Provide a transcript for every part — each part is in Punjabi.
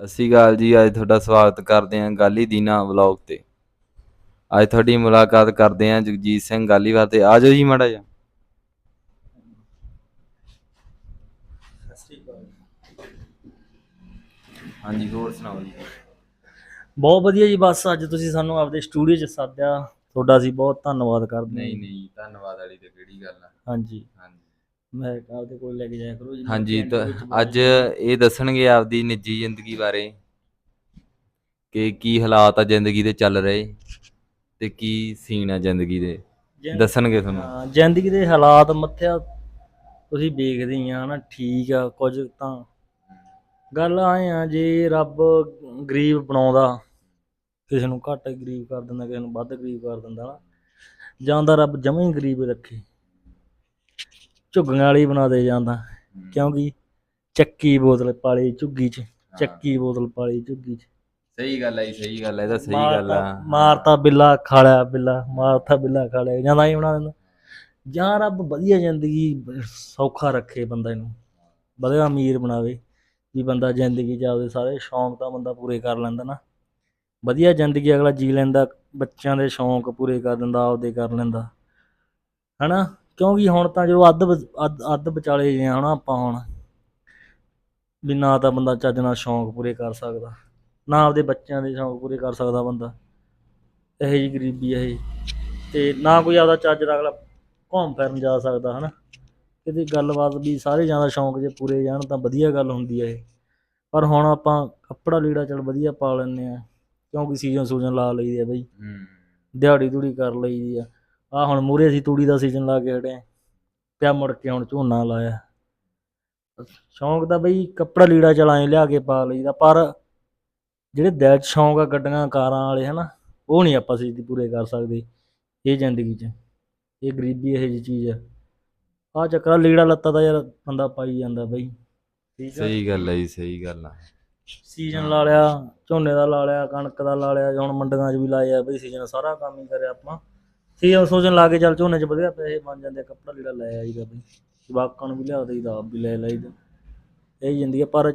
ਸ਼੍ਰੀ ਅਕਾਲ ਜੀ ਅੱਜ ਤੁਹਾਡਾ ਸਵਾਗਤ ਕਰਦੇ ਹਾਂ ਗਾਲੀ ਦੀਨਾ ਵਲੌਗ ਤੇ। ਅੱਜ ਤੁਹਾਡੀ ਮੁਲਾਕਾਤ ਕਰਦੇ ਹਾਂ ਜਗਜੀਤ ਸਿੰਘ ਗਾਲੀਵਾਲ ਤੇ। ਆ ਜਾਓ ਜੀ ਮਾੜਾ ਜਿਹਾ। ਹਾਂਜੀ ਹੋਰ ਸੁਣਾਓ ਜੀ? ਬਹੁਤ ਵਧੀਆ ਜੀ ਬਸ ਅੱਜ ਤੁਸੀਂ ਸਾਨੂੰ ਆਪਦੇ ਸਟੂਡੀਓ 'ਚ ਸੱਦਿਆ। ਤੁਹਾਡਾ ਅਸੀਂ ਬਹੁਤ ਧੰਨਵਾਦ ਕਰਦੇ ਹਾਂ। ਨਹੀਂ ਨਹੀਂ ਧੰਨਵਾਦ ਵਾਲੀ ਤੇ ਕਿਹੜੀ ਗੱਲ ਆ। ਹਾਂਜੀ। ਹਾਂਜੀ। ਮੈਂ ਆਪਦੇ ਕੋਲ ਲੈ ਕੇ ਜਾਇਆ ਕਰੋ ਜੀ ਹਾਂਜੀ ਤਾਂ ਅੱਜ ਇਹ ਦੱਸਣਗੇ ਆਪਦੀ ਨਿੱਜੀ ਜ਼ਿੰਦਗੀ ਬਾਰੇ ਕਿ ਕੀ ਹਾਲਾਤ ਆ ਜ਼ਿੰਦਗੀ ਦੇ ਚੱਲ ਰਹੇ ਤੇ ਕੀ ਸੀਨ ਆ ਜ਼ਿੰਦਗੀ ਦੇ। ਜ਼ਿੰ- ਦੱਸਣਗੇ ਤੁਹਾਨੂੰ। ਹਾਂ, ਜ਼ਿੰਦਗੀ ਦੇ ਹਾਲਾਤ ਮੱਥਿਆ ਤੁਸੀਂ ਵੇਖਦੇ ਹੀ ਆ ਨਾ ਠੀਕ ਆ ਕੁਝ ਤਾਂ। ਗੱਲ ਆਏ ਆ ਜੇ ਰੱਬ ਗਰੀਬ ਬਣਾਉਂਦਾ ਕਿਸੇ ਨੂੰ ਘੱਟ ਗਰੀਬ ਕਰ ਦਿੰਦਾ ਕਿਸੇ ਨੂੰ ਵੱਧ ਗਰੀਬ ਕਰ ਦਿੰਦਾ ਨਾ ਜਾਂ ਤਾਂ ਰੱਬ ਜਮਾਂ ਹੀ ਗਰੀਬ ਰੱਖੇ। ਝੁੱਗੀਆਂ ਵਾਲੀ ਬਣਾ ਦੇ ਜਾਂਦਾ ਕਿਉਂਕਿ ਚੱਕੀ ਬੋਤਲ ਪਾਲੀ ਝੁੱਗੀ 'ਚ ਚੱਕੀ ਬੋਤਲ ਪਾਲੀ ਝੁੱਗੀ 'ਚ। ਸਹੀ ਗੱਲ ਹੈ ਸਹੀ ਗੱਲ ਹੈ ਇਹ ਤਾਂ ਸਹੀ ਗੱਲ ਆ। ਮਾਰਤਾ ਬਿੱਲਾ ਖਾਲਿਆ ਬਿੱਲਾ ਮਾਰਤਾ ਬਿੱਲਾ ਖਾਲਿਆ ਜਾਂ ਤਾਂ ਹੀ ਬਣਾ ਦਿੰਦਾ। ਜਾਂ ਰੱਬ ਵਧੀਆ ਜ਼ਿੰਦਗੀ ਸੌਖਾ ਰੱਖੇ ਬੰਦਾ ਇਹਨੂੰ ਵਧੀਆ ਅਮੀਰ ਬਣਾਵੇ ਵੀ ਬੰਦਾ ਜ਼ਿੰਦਗੀ 'ਚ ਆਪਦੇ ਸਾਰੇ ਸ਼ੌਂਕ ਤਾਂ ਬੰਦਾ ਪੂਰੇ ਕਰ ਲੈਂਦਾ ਨਾ। ਵਧੀਆ ਜ਼ਿੰਦਗੀ ਅਗਲਾ ਜੀ ਲੈਂਦਾ ਬੱਚਿਆਂ ਦੇ ਸ਼ੌਂਕ ਪੂਰੇ ਕਰ ਦਿੰਦਾ ਆਪਦੇ ਕਰ ਲੈਂਦਾ। ਹਨਾ? ਕਿਉਂਕਿ ਹੁਣ ਤਾਂ ਜਦੋਂ ਅੱਧ ਅੱਧ ਅੱਧ ਵਿਚਾਲੇ ਜੇ ਹਨਾ ਆਪਾਂ ਹੁਣ ਵੀ ਨਾ ਤਾਂ ਬੰਦਾ ਚੱਜ ਨਾਲ ਸ਼ੌਂਕ ਪੂਰੇ ਕਰ ਸਕਦਾ ਨਾ ਆਪਦੇ ਬੱਚਿਆਂ ਦੇ ਸ਼ੌਂਕ ਪੂਰੇ ਕਰ ਸਕਦਾ ਬੰਦਾ ਇਹੋ ਜੀ ਗਰੀਬੀ ਹੈ ਇਹ। ਤੇ ਨਾ ਕੋਈ ਆਪਦਾ ਚੱਜ ਦਾ ਅਗਲਾ ਘੁੰਮ ਫਿਰਨ ਜਾ ਸਕਦਾ ਹਨਾ? ਕਿਤੇ ਗੱਲਬਾਤ ਵੀ ਸਾਰੇ ਜ਼ਿਆਦਾ ਸ਼ੌਂਕ ਜੇ ਪੂਰੇ ਜਾਣ ਤਾਂ ਵਧੀਆ ਗੱਲ ਹੁੰਦੀ ਹੈ ਇਹ। ਪਰ ਹੁਣ ਆਪਾਂ ਕੱਪੜਾ ਲੀੜਾ ਚਲ ਵਧੀਆ ਪਾ ਲੈਂਦੇ ਆ ਕਿਉਂਕਿ ਸੀਜ਼ਨ ਸੂਜਨ ਲਾ ਲਈਦੀ ਆ ਬਈ। ਹੂੰ। ਦਿਹਾੜੀ ਦੂੜੀ ਕਰ ਲਈਦੀ ਆ। ਆ ਹੁਣ ਮੂਰੇ ਅਸੀਂ ਤੂੜੀ ਦਾ ਸੀਜ਼ਨ ਲਾ ਕੇ ਹਟੇ ਆਂ। ਪਿਆ ਮੁੜ ਕੇ ਹੁਣ ਝੋਨਾ ਲਾਇਆ। ਸ਼ੌਂਕ ਤਾਂ ਬਈ ਕੱਪੜਾ ਲੀੜਾ ਚਲਾਏ ਲਿਆ ਕੇ ਪਾ ਲਈਦਾ ਪਰ ਜਿਹੜੇ ਦਿਲ 'ਚ ਸ਼ੌਂਕ ਆ ਗੱਡੀਆਂ ਕਾਰਾਂ ਵਾਲੇ ਹਨਾ ਉਹ ਨਹੀਂ ਆਪਾਂ ਸਿੱਧੀ ਪੂਰੇ ਕਰ ਸਕਦੇ ਇਹ ਜ਼ਿੰਦਗੀ 'ਚ। ਇਹ ਗਰੀਬੀ ਇਹੋ ਜਿਹੀ ਚੀਜ਼ ਆ। ਆ ਚੱਕਰਾ ਲੀੜਾ ਲੱਤਾ ਤਾਂ ਯਾਰ ਬੰਦਾ ਪਾਈ ਜਾਂਦਾ ਬਈ। ਠੀਕ ਆ? ਸਹੀ ਗੱਲ ਹੈ ਜੀ ਸਹੀ ਗੱਲ ਆ। ਸੀਜ਼ਨ ਲਾ ਲਿਆ ਝੋਨੇ ਦਾ ਲਾ ਲਿਆ ਕਣਕ ਦਾ ਲਾ ਲਿਆ ਹੁਣ ਮੰਡੀਆਂ 'ਚ ਵੀ ਲਾਇਆ ਬਈ ਸੀਜ਼ਨ ਸਾਰਾ ਕੰਮ ਹੀ ਕਰਿਆ ਆਪਾਂ। ਸੀਜ਼ਨ ਸੋਜਨ ਲਾ ਕੇ ਚੱਲ ਝੋਨੇ 'ਚ ਵਧੀਆ ਪੈਸੇ ਬਣ ਜਾਂਦੇ ਆ, ਕੱਪੜਾ ਲੀੜਾ ਲੈ ਆਈਦਾ ਬਈ। ਜਵਾਕਾਂ ਨੂੰ ਵੀ ਲਿਆ ਦੇਈਦਾ ਆਪ ਵੀ ਲੈ ਲਈਦਾ। ਇਹ ਜ਼ਿੰਦਗੀ ਆ, ਪਰ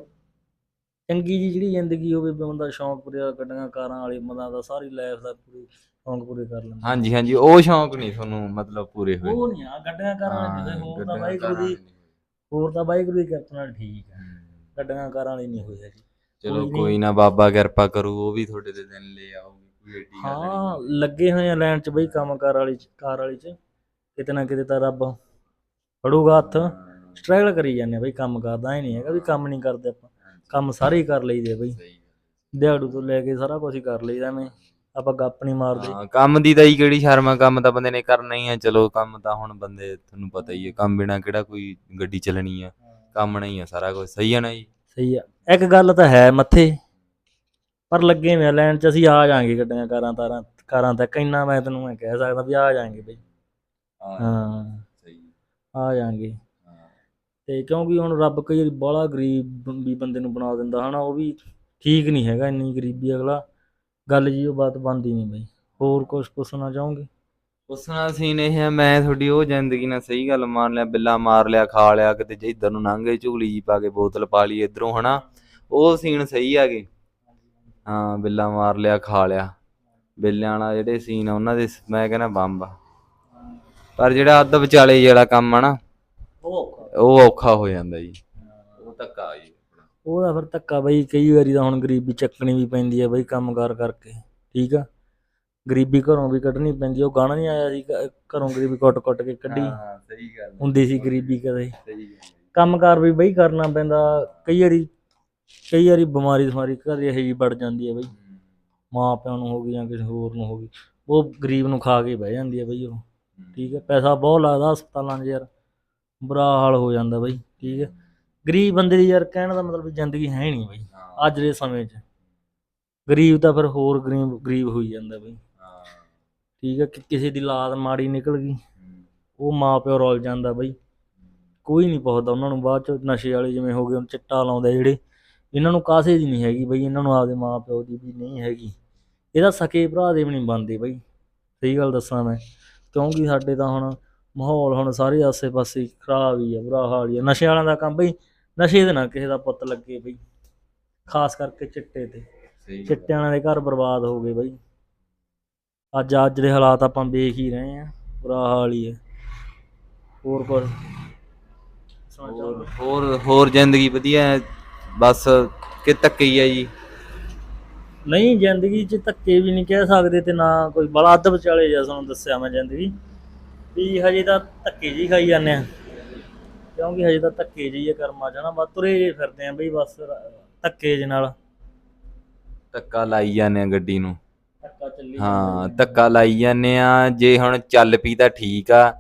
ਚੰਗੀ ਜੀ ਜਿਹੜੀ ਜ਼ਿੰਦਗੀ ਹੋਵੇ ਬੰਦਾ ਸ਼ੌਂਕ ਪੂਰੇ ਗੱਡੀਆਂ ਕਾਰਾਂ ਵਾਲੀ ਬੰਦਾ ਦਾ ਸਾਰੀ ਲਾਈਫ ਦਾ ਪੂਰੀ ਸ਼ੌਂਕ ਪੂਰੇ ਕਰ ਲੈਂਦਾ। ਹਾਂਜੀ ਹਾਂਜੀ ਉਹ ਸ਼ੌਂਕ ਨਹੀਂ ਤੁਹਾਨੂੰ ਮਤਲਬ ਪੂਰੇ ਹੋਏ। ਉਹ ਨਹੀਂ ਆ ਗੱਡੀਆਂ ਕਾਰਾਂ ਵਾਲੇ ਜਿਹੜੇ ਹੋਰ ਤਾਂ ਗੱਡੀਆਂ ਵਾਹਿਗੁਰੂ ਦੀ। ਹੋਰ ਤਾਂ ਵਾਹਿਗੁਰੂ ਦੀ ਕਿਰਪਾ ਨਾਲ ਠੀਕ ਆ। ਹੂੰ। ਗੱਡੀਆਂ ਕਾਰਾਂ ਵਾਲੀ ਨਹੀਂ ਹੋਈ ਹੈਗੀ। ਚਲੋ ਕੋਈ ਨੀ। ਕੋਈ ਨਾ ਬਾਬਾ ਕਿਰਪਾ ਕਰੂ ਉਹ ਵੀ ਤੁਹਾਡੇ ਦੇ ਦਿਨ ਲੈ ਕੋਈ ਏਡੀ ਗੱਲ ਹਾਂ ਲੱਗੇ ਹੋਏ ਆ ਲਾਈਨ 'ਚ ਬਈ ਕੰਮ ਕਾਰ ਵਾਲੀ 'ਚ ਕਾਰ ਵਾਲੀ 'ਚ। ਕਿਤੇ ਨਾ ਕਿਤੇ ਤਾਂ ਰੱਬ ਫੜੂਗਾ ਹੱਥ। ਸਟਰਗਲ ਕਰੀ ਜਾਂਦੇ ਆ ਬਈ ਕੰਮ ਕਰਦਾ ਹੀ ਨਹੀਂ ਹੈਗਾ ਵੀ ਕੰਮ ਨਹੀਂ ਕਰਦੇ ਆਪਾਂ। ਕੰਮ ਸਾਰੇ ਹੀ ਕਰ ਲਈਦੇ ਬਈ। ਦਿਹਾੜੂ ਤੋਂ ਲੈ ਕੇ ਸਾਰਾ ਕੁਝ ਹੀ ਕਰ ਲਈਦਾ ਐਵੇਂ। ਆਪਾਂ ਗੱਪ ਨਹੀਂ ਮਾਰਦੇ। ਹਾਂ ਕੰਮ ਦੀ ਤਾਂ ਹੀ ਕਿਹੜੀ ਸ਼ਰਮ ਆ ਕੰਮ ਤਾਂ ਬੰਦੇ ਨੇ ਕਰਨਾ ਹੀ ਆ। ਚਲੋ ਕੰਮ ਤਾਂ ਹੁਣ ਬੰਦੇ ਤੁਹਾਨੂੰ ਪਤਾ ਹੀ ਹੈ ਕੰਮ ਬਿਨਾ ਕਿਹੜਾ ਕੋਈ ਗੱਡੀ ਚੱਲਣੀ ਆ। ਕੰਮ ਨਹੀਂ ਆ ਸਾਰਾ ਕੁਝ ਸਹੀ ਆ ਨਾ ਜੀ? ਸਹੀ ਆ। ਇੱਕ ਗੱਲ ਤਾਂ ਹੈ ਮੱਥੇ। ਪਰ ਲੱਗੇ ਆ ਲਾਈਨ 'ਚ ਅਸੀਂ ਆ ਜਾਾਂਗੇ ਗੱਡੀਆਂ ਕਾਰਾਂ ਤਾਰਾਂ ਕਾਰਾਂ ਤੱਕ ਇੰਨਾ ਮੈਂ ਤੈਨੂੰ ਮੈਂ ਕਹਿ ਸਕਦਾ ਵੀ ਆ ਜਾਾਂਗੇ ਬਈ। ਹਾਂ। ਸਹੀ ਆ ਜਾਾਂਗੇ ਤੇ ਕਿਉਂਕਿ ਹੁਣ ਰੱਬ ਕਈ ਵਾਰੀ ਬਾਹਲਾ ਗਰੀਬ ਵੀ ਬੰਦੇ ਨੂੰ ਬਣਾ ਦਿੰਦਾ ਹਨਾ ਉਹ ਵੀ ਠੀਕ ਨਹੀਂ ਹੈਗਾ ਇੰਨੀ ਗਰੀਬੀ ਅਗਲਾ। ਗੱਲ ਜੀ ਉਹ ਬਾਤ ਬਣਦੀ ਨਹੀਂ ਬਈ। ਹੋਰ ਕੁਝ ਪੁੱਛਣਾ ਚਾਹੋਗੇ? ਉਸਨਾ ਸੀਨ ਇਹ ਹੈ ਮੈਂ ਤੁਹਾਡੀ ਉਹ ਜ਼ਿੰਦਗੀ ਨਾਲ ਸਹੀ ਗੱਲ ਮੰਨ ਲਿਆ ਬਿੱਲਾ ਮਾਰ ਲਿਆ ਖਾ ਲਿਆ ਕਿਤੇ ਜੇ ਇੱਧਰ ਨੂੰ ਲੰਘ ਝੂਲੀ ਜੀ ਪਾ ਕੇ ਬੋਤਲ ਪਾ ਲਈ ਇਧਰੋਂ ਹਨਾ। ਉਹ ਸੀਨ ਸਹੀ ਆਗੇ ਹਾਂ ਬਿੱਲਾ ਮਾਰ ਲਿਆ ਖਾ ਲਿਆ। ਬਿੱਲਿਆਂ ਵਾਲਾ ਜਿਹੜੇ ਸੀਨ ਆ ਉਹਨਾਂ ਦੇ ਮੈਂ ਕਹਿੰਦਾ ਬੰਬ ਆ। ਪਰ ਜਿਹੜਾ ਅੱਧ ਵਿਚਾਲੇ ਜਿਹੜਾ ਕੰਮ ਆ ਨਾ ਉਹ ਉਹ ਔਖਾ ਹੋ ਜਾਂਦਾ ਜੀ। ਉਹ ਧੱਕਾ ਜੀ ਉਹਦਾ ਫਿਰ ਧੱਕਾ ਬਈ ਕਈ ਵਾਰੀ ਤਾਂ ਹੁਣ ਗਰੀਬੀ ਚੱਕਣੀ ਵੀ ਪੈਂਦੀ ਹੈ ਬਈ ਕੰਮਕਾਰ ਕਰਕੇ ਠੀਕ ਆ? ਗਰੀਬੀ ਘਰੋਂ ਵੀ ਕੱਢਣੀ ਪੈਂਦੀ ਆ। ਉਹ ਗਾਣਾ ਨਹੀਂ ਆਇਆ ਸੀ ਘ- ਘਰੋਂ ਗਰੀਬੀ ਕੁੱਟ-ਕੁੱਟ ਕੇ ਕੱਢੀ। ਹਾਂ ਸਹੀ ਗੱਲ ਹੁੰਦੀ ਸੀ ਗਰੀਬੀ ਕਦੇ। ਸਹੀ ਗੱਲ ਕੰਮਕਾਰ ਵੀ ਬਈ ਕਰਨਾ ਪੈਂਦਾ ਕਈ ਵਾਰੀ ਕਈ ਵਾਰੀ ਬਿਮਾਰੀ ਸਮਾਰੀ ਘਰੇ ਇਹੋ ਜਿਹੀ ਵੜ ਜਾਂਦੀ ਹੈ ਬਈ। ਮਾਂ ਪਿਓ ਨੂੰ ਹੋ ਗਈ ਜਾਂ ਕਿਸੇ ਹੋਰ ਨੂੰ ਹੋ ਗਈ ਉਹ ਗਰੀਬ ਨੂੰ ਖਾ ਕੇ ਬਹਿ ਜਾਂਦੀ ਹੈ ਬਈ ਉਹ। ਠੀਕ ਹੈ ਪੈਸਾ ਬਹੁਤ ਲੱਗਦਾ ਹਸਪਤਾਲਾਂ 'ਚ ਯਾਰ ਬੁਰਾ ਹਾਲ ਹੋ ਜਾਂਦਾ ਬਈ ਠੀਕ ਹੈ। ਗਰੀਬ ਬੰਦੇ ਦੀ ਯਾਰ ਕਹਿਣ ਦਾ ਮਤਲਬ ਜ਼ਿੰਦਗੀ ਹੈ ਨਹੀਂ ਬਈ ਅੱਜ ਦੇ ਸਮੇਂ 'ਚ। ਗਰੀਬ ਤਾਂ ਫਿਰ ਹੋਰ ਗਰੀਬ ਗਰੀਬ ਹੋਈ ਜਾਂਦਾ ਬਈ। ਠੀਕ ਹੈ ਕਿ ਕਿਸੇ ਦੀ ਲਾਦ ਮਾੜੀ ਨਿਕਲ ਗਈ ਉਹ ਮਾਂ ਪਿਓ ਰੁੱਲ ਜਾਂਦਾ ਬਈ। ਕੋਈ ਨਹੀਂ ਪੁੱਛਦਾ ਉਹਨਾਂ ਨੂੰ ਬਾਅਦ ਚ ਨਸ਼ੇ ਵਾਲੇ ਜਿਵੇਂ ਹੋ ਗਏ ਹੁਣ ਚਿੱਟਾ ਲਾਉਂਦੇ ਜਿਹੜੇ। ਇਹਨਾਂ ਨੂੰ ਕਾਸੇ ਦੀ ਨਹੀਂ ਹੈਗੀ ਬਈ ਇਹਨਾਂ ਨੂੰ ਆਪਦੇ ਮਾਂ ਪਿਓ ਦੀ ਵੀ ਨਹੀਂ ਹੈਗੀ। ਇਹਦਾ ਸਕੇ ਭਰਾ ਦੇ ਵੀ ਨਹੀਂ ਬਣਦੇ ਬਈ ਸਹੀ ਗੱਲ ਦੱਸਾਂ ਮੈਂ। ਕਿਉਂਕਿ ਸਾਡੇ ਤਾਂ ਹੁਣ ਮਾਹੌਲ ਹੁਣ ਸਾਰੇ ਆਸੇ-ਪਾਸੇ ਖਰਾਬ ਹੀ ਆ ਬੁਰਾ ਹਾਲ ਹੀ ਆ। ਨਸ਼ੇ ਵਾਲਿਆਂ ਦਾ ਕੰਮ ਬਈ ਨਸ਼ੇ ਦੇ ਨਾਲ ਕਿਸੇ ਦਾ ਪੁੱਤ ਲੱਗੇ ਬਈ ਖਾਸ ਕਰਕੇ ਚਿੱਟੇ ਤੇ। ਸਹੀ ਚਿੱਟਿਆਂ ਵਾਲੇ ਦੇ ਘਰ ਬਰਬਾਦ ਹੋ ਗਏ ਬਾਈ। ਅੱਜ ਅੱਜ ਦੇ ਹਾਲਾਤ ਆਪਾਂ ਵੇਖ ਹੀ ਰਹੇ ਆ ਬੁਰਾ ਹਾਲ ਹੀ ਹੈ ਹੋਰ ਕੁਝ ਹੋਰ ਹੋਰ ਹੋਰ ਜ਼ਿੰਦਗੀ ਵਧੀਆ ਹੈ। ਬਸ ਕਿ ਧੱਕੇ ਹੀ ਆ ਜੀ। ਨਹੀਂ ਜ਼ਿੰਦਗੀ 'ਚ ਧੱਕੇ ਵੀ ਨਹੀਂ ਕਹਿ ਸਕਦੇ ਤੇ ਨਾ ਕੋਈ ਬੜਾ ਅੱਧ ਵਿਚਾਲੇ ਜਿਹਾ ਤੁਹਾਨੂੰ ਦੱਸਿਆ ਮੈਂ ਜ਼ਿੰਦਗੀ। ਵੀ ਹਜੇ ਤਾਂ ਧੱਕੇ ਜੀ ਖਾਈ ਜਾਂਦੇ ਆ। ਕਿਉਂਕਿ ਹਜੇ ਤਾਂ ਧੱਕੇ ਜੀ ਆ ਕਰਮਾਂ ਨਾ ਬਸ ਤੁਰੇ ਜਿਹੇ ਫਿਰਦੇ ਆ ਬਈ ਬਸ ਧੱਕੇ ਜਿਹੇ ਨਾਲ। ਧੱਕਾ ਲਾਈ ਜਾਂਦੇ ਆ ਗੱਡੀ ਨੂੰ। ਧੱਕਾ ਚੱਲੀ ਹਾਂ ਧੱਕਾ ਲਾਈ ਜਾਂਦੇ ਆ ਜੇ ਹੁਣ ਚੱਲ ਪਈ ਤਾਂ ਠੀਕ ਆ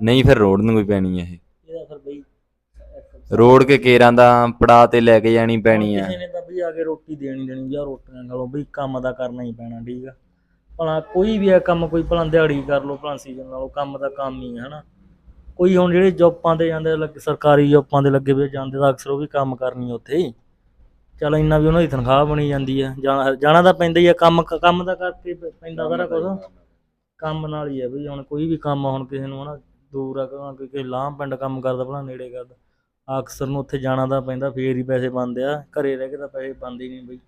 ਨਹੀਂ ਫਿਰ ਰੋਡ ਨੂੰ ਕੋਈ ਪੈਣੀ ਆ ਇਹ। ਰੋਡ ਕੇ ਕੇਰਾਂ ਦਾ ਪੜਾ ਤੇ ਲੈ ਕੇ ਜਾਣੀ ਪੈਣੀ ਆ। ਕਿਸੇ ਨੇ ਤਾਂ ਵੀ ਆ ਕੇ ਰੋਟੀ ਦੇਣੀ ਦੇਣੀ ਵੀ ਆ ਰੋਟੀਆਂ ਨਾਲੋਂ ਬਈ ਕੰਮ ਦਾ ਕਰਨਾ ਹੀ ਪੈਣਾ ਠੀਕ ਆ। ਭਲਾ ਕੋਈ ਵੀ ਆ ਕੰਮ ਕੋਈ ਭਲਾ ਦਿਹਾੜੀ ਕਰ ਲਓ ਭਲਾ ਸੀਜ਼ਨ ਨਾਲੋਂ ਕੰਮ ਦਾ ਕੰਮ ਹੀ ਆ ਹਨਾ। ਕੋਈ ਹੁਣ ਜਿਹੜੇ ਜੋਬਾਂ ਤੇ ਜਾਂਦੇ ਲੱਗ ਸਰਕਾਰੀ ਜੋਬਾਂ ਦੇ ਲੱਗੇ ਵੀ ਜਾਂਦੇ ਤਾਂ ਅਕਸਰ ਉਹ ਵੀ ਕੰਮ ਕਰਨੀ ਉੱਥੇ ਚਲ ਇੰਨਾ ਵੀ ਉਹਨਾਂ ਦੀ ਤਨਖਾਹ ਬਣੀ ਜਾਂਦੀ ਆ ਜਾਣਾ ਜਾਣਾ ਤਾਂ ਪੈਂਦਾ ਹੀ ਆ ਕੰਮ ਕੰਮ ਦਾ ਕਰਕੇ ਪ- ਪੈਂਦਾ ਸਾਰਾ ਕੁਝ ਕੰਮ ਨਾਲ ਹੀ ਆ ਬਈ ਹੁਣ ਕੋਈ ਵੀ ਕੰਮ ਆ ਹੁਣ ਕਿਸੇ ਨੂੰ ਹਨਾ ਦੂਰ ਆ ਕੋਈ ਕਿਸੇ ਲਾਂਭ ਪਿੰਡ ਕੰਮ ਕਰਦਾ ਭਲਾ ਨੇੜੇ ਕਰਦਾ। ਅਕਸਰ ਨੂੰ ਉੱਥੇ ਜਾਣਾ ਤਾਂ ਪੈਂਦਾ ਫੇਰ ਹੀ ਪੈਸੇ ਬਣਦੇ ਆ। ਘਰੇ ਰਹਿ ਕੇ ਤਾਂ ਪੈਸੇ ਬਣਦੇ ਹੀ ਨਹੀਂ ਬਈ।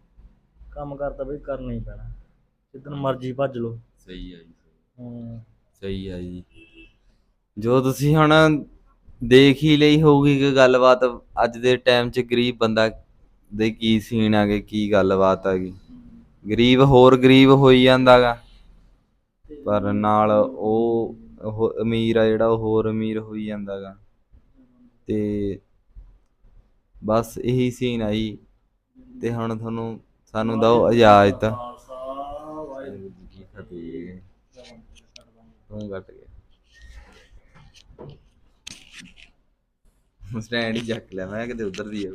ਕੰਮ ਕਰਤਾ ਬਈ ਕਰਨਾ ਹੀ ਪੈਣਾ। ਜਿੱਦਨ ਮਰਜ਼ੀ ਭੱਜ ਲਓ। ਸਹੀ ਆ ਜੀ ਹੂੰ। ਸਹੀ ਆ ਜੀ। ਜੋ ਤੁਸੀਂ ਹੁਣ ਦੇਖ ਹੀ ਲਈ ਹੋਊਗੀ ਕਿ ਗੱਲਬਾਤ ਅੱਜ ਦੇ ਟਾਈਮ 'ਚ ਗਰੀਬ ਬੰਦਾ ਦੇ ਕੀ ਸੀਨ ਆਗੇ ਕੀ ਗੱਲਬਾਤ ਆਗੀ ਗਰੀਬ ਹੋਰ ਗਰੀਬ ਹੋਈ ਜਾਂਦਾਗਾ ਪਰ ਨਾਲ ਉਹ ਉਹ ਅਮੀਰ ਆ ਜਿਹੜਾ ਉਹ ਹੋਰ ਅਮੀਰ ਹੋਈ ਜਾਂਦਾਗਾ ਤੇ ਬਸ ਇਹੀ ਸੀਨ ਆਈ ਤੇ ਹੁਣ ਤੁਹਾਨੂੰ, ਸਾਨੂੰ ਦਿਓ ਇਜਾਜ਼ਤ। ਤੂੰ ਕੱਟ ਗਿਆ। ਸਟੈਂਡ ਹੀ ਚੱਕ ਲਿਆ, ਮੈਂ ਕਿਤੇ ਉਧਰ ਦੀ ਆ।